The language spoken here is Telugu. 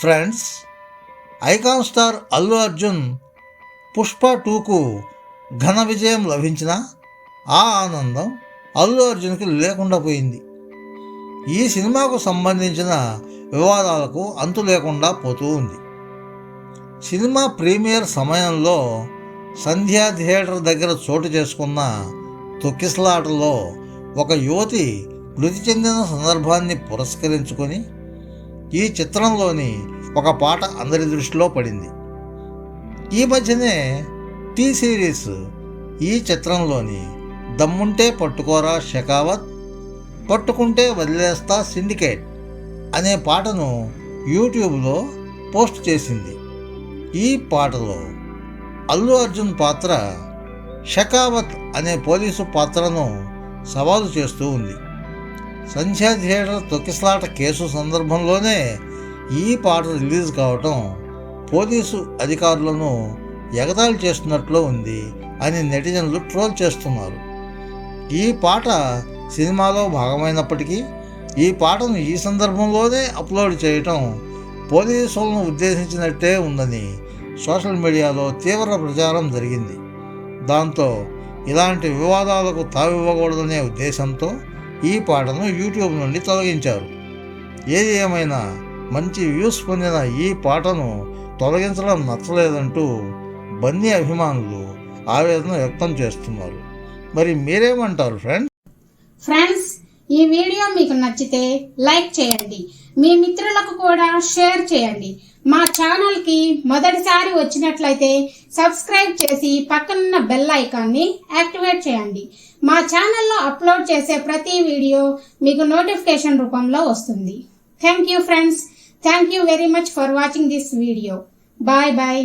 Friends icon star Allu Arjun Pushpa టూకు ఘన విజయం లభించిన ఆ ఆనందం అల్లు అర్జున్కి లేకుండా పోయింది. ఈ సినిమాకు సంబంధించిన వివాదాలకు అంతు లేకుండా పోతూ ఉంది. సినిమా ప్రీమియర్ సమయంలో సంధ్యా థియేటర్ దగ్గర చోటు చేసుకున్న తొక్కిసలాటలో ఒక యువతి మృతి చెందిన సందర్భాన్ని పురస్కరించుకొని ఈ చిత్రంలోని ఒక పాట అందరి దృష్టిలో పడింది. ఈ మధ్యనే టీ సిరీస్ ఈ చిత్రంలోని దమ్ముంటే పట్టుకోరా షెకావత్ పట్టుకుంటే వదిలేస్తా సిండికేట్ అనే పాటను యూట్యూబ్లో పోస్ట్ చేసింది. ఈ పాటలో అల్లు అర్జున్ పాత్ర షకావత్ అనే పోలీసు పాత్రను సవాలు చేస్తూ ఉంది. సంధ్యా థియేటర్ తొక్కిసలాట కేసు సందర్భంలోనే ఈ పాట రిలీజ్ కావటం పోలీసు అధికారులను ఎగతాళి చేస్తున్నట్లు ఉంది అని నెటిజన్లు ట్రోల్ చేస్తున్నారు. ఈ పాట సినిమాలో భాగమైనప్పటికీ ఈ పాటను ఈ సందర్భంలోనే అప్లోడ్ చేయటం పోలీసులను ఉద్దేశించినట్టే ఉందని సోషల్ మీడియాలో తీవ్ర ప్రచారం జరిగింది. దాంతో ఇలాంటి వివాదాలకు తావివ్వకూడదనే ఉద్దేశంతో ఈ పాటను యూట్యూబ్ నుండి తొలగించారు. ఏది ఏమైనా మంచి వ్యూస్ పొందిన ఈ పాటను తొలగించడం నచ్చలేదంటూ బన్నీ అభిమానులు ఆవేదన వ్యక్తం చేస్తున్నారు. మరి మీరేమంటారు ఫ్రెండ్స్ ఫ్రెండ్స్ ఈ వీడియో మీకు నచ్చితే లైక్ చేయండి. మీ మిత్రులకు కూడా షేర్ చేయండి. మా ఛానల్కి మొదటిసారి వచ్చినట్లయితే సబ్స్క్రైబ్ చేసి పక్కనున్న బెల్ ఐకాన్ని యాక్టివేట్ చేయండి. మా ఛానల్లో అప్లోడ్ చేసే ప్రతి వీడియో మీకు నోటిఫికేషన్ రూపంలో వస్తుంది. Thank you friends. Thank you very much for watching this video. Bye bye.